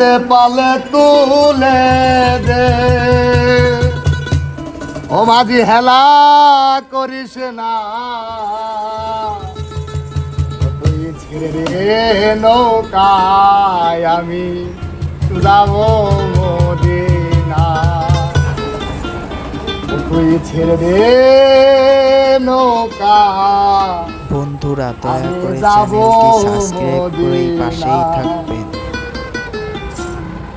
দে পালে তুলে দে। ও মাঝি হেলা করিস না। তুই ছেড়ে নৌকায় আমি যাব মদিনা। তুই ছেড়ে দে নৌকা। বন্ধুরা দয়া করে যাব চ্যানেলটি সাবস্ক্রাইব করে পাশেই থাকবেন।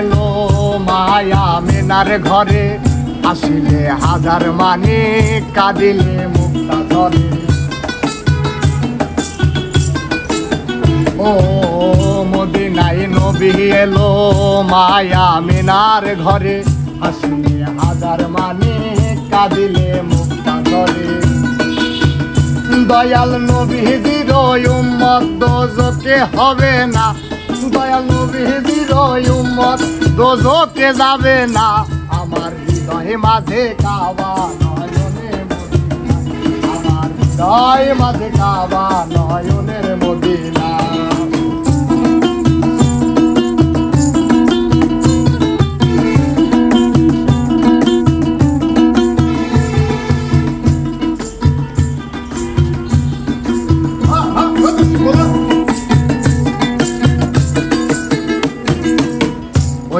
এলো মায়া মেনার ঘরে। আসিলে হাজার মানে কাঁদিলে মুক্তা ধরে। ও মদিনাই নবী এলো মায়া মেনার ঘরে। আসিলে হাজার মানে কাঁদিলে মুক্তা ধরে। দয়াল নবীজির উম্মত দোজকে হবে না। দয়াল নবীজির উম্মত দোজকে যাবে না। আমার হৃদয় মাঝে কাবা নয়নে আমার হৃদয় মাঝে কাবা নয়নের মদিনা।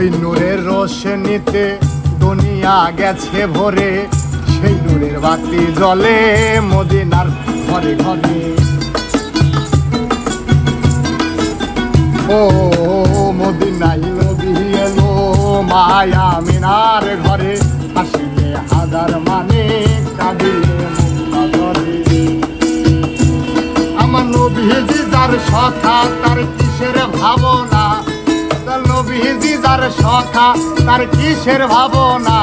ওই নূরের রোশনীতে দুনিয়া গেছে ভরে। সেই নূরের বাতি জ্বলে মদিনার ঘরে ঘরে। ও মদিনাই নবী এলো মায়া মিনার ঘরে। হাসিলে হাজার মানে আমার নবীজি যার সখা তার কিসের ভাবনা? নবীজি যার সখা, তার কিসের ভাবনা?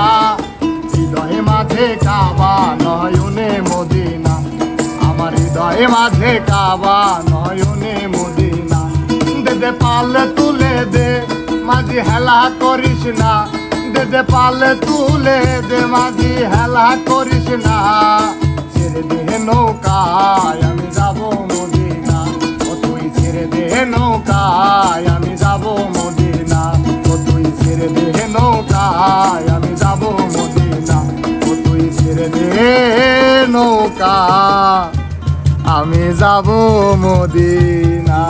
হৃদয়ে মাঝে কাবা নয়নে মদিনা। আমার হৃদয়ে মাঝে কাবা নয়নে মদিনা। দে দে পাল তুলে দে, মাঝি হেলা করিস না। দে দে পাল তুলে দে, মাঝি হেলা করিস না। ছেড়ে দে নৌকায়, আমি যাব আমি যাব মদিনা।